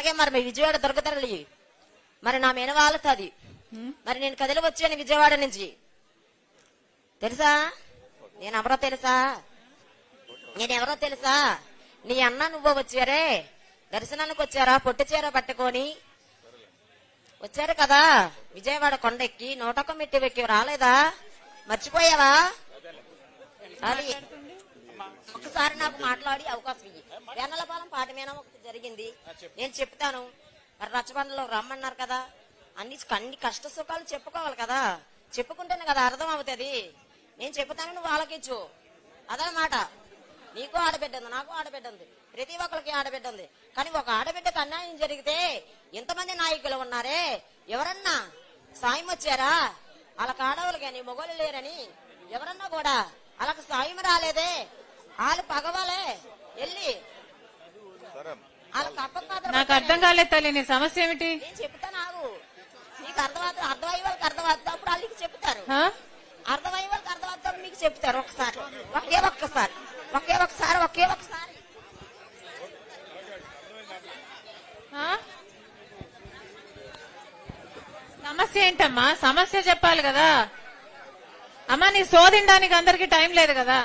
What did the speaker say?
అలాగే మరి మీ విజయవాడ దొరకతరలి మరి నా మీద వాళ్ళది మరి నేను కదిలి వచ్చాను విజయవాడ నుంచి. తెలుసా? నేను ఎవరో తెలుసా? నేను ఎవరో తెలుసా? నీ అన్న నువ్వు వచ్చారే? దర్శనానికి వచ్చారా? పొట్టి చీర పట్టుకొని. వచ్చారు కదా? విజయవాడ కొండెక్కి నూటొక్క మెట్టి ఎక్కి రాలేదా? మర్చిపోయావా? అది ఒకసారి నాకు మాట్లాడి అవకాశం ఇయ్యి. వేనలపాలెం పాట మీద ఒకటి జరిగింది. నేను చెప్తాను. మరి రచ్చబండలో రమ్మన్నారు కదా. అన్ని అన్ని కష్ట సుఖాలు చెప్పుకోవాలి కదా. చెప్పుకుంటేనే కదా అర్థం అవుతుంది. నేను చెప్తాను నువ్వు ఆలకించు. అదనమాట. నీకు ఆడబిడ్డ ఉంది నాకు ఆడబిడ్డ ఉంది. ప్రతి ఒక్కరికి ఆడబిడ్డ ఉంది. కానీ ఒక ఆడబిడ్డకు అన్యాయం జరిగితే ఎంతమంది నాయకులు ఉన్నారే? ఎవరన్నా సాయం వచ్చారా? వాళ్ళకి ఆడవాళ్ళు కానీ మొగోళ్ళు లేరని ఎవరన్నా కూడా వాళ్ళకి సాయం రాలేదే? వాళ్ళు పగవాలే వెళ్ళి. నాకు అర్థం కాలేదు తల్లి నీ సమస్య ఏమిటి? నేను చెప్తాను ఆగు నీకు అర్థమవుతుంది అర్థమయ్యే వాళ్ళకి అర్థమవుతుంది అప్పుడు వాళ్ళకి చెప్తారు. ఆ? అర్థమయ్యే వాళ్ళకి అర్థమవుతుంది మీకు చెప్తారు ఒకసారి. ఒకే ఒక్కసారి. ఒకే ఒకసారి ఒకే ఒకసారి ఆ? సమస్య ఏంటమ్మా? సమస్య చెప్పాలి కదా. అమ్మా నీ శోధించడానికి అందరికి టైం లేదు కదా.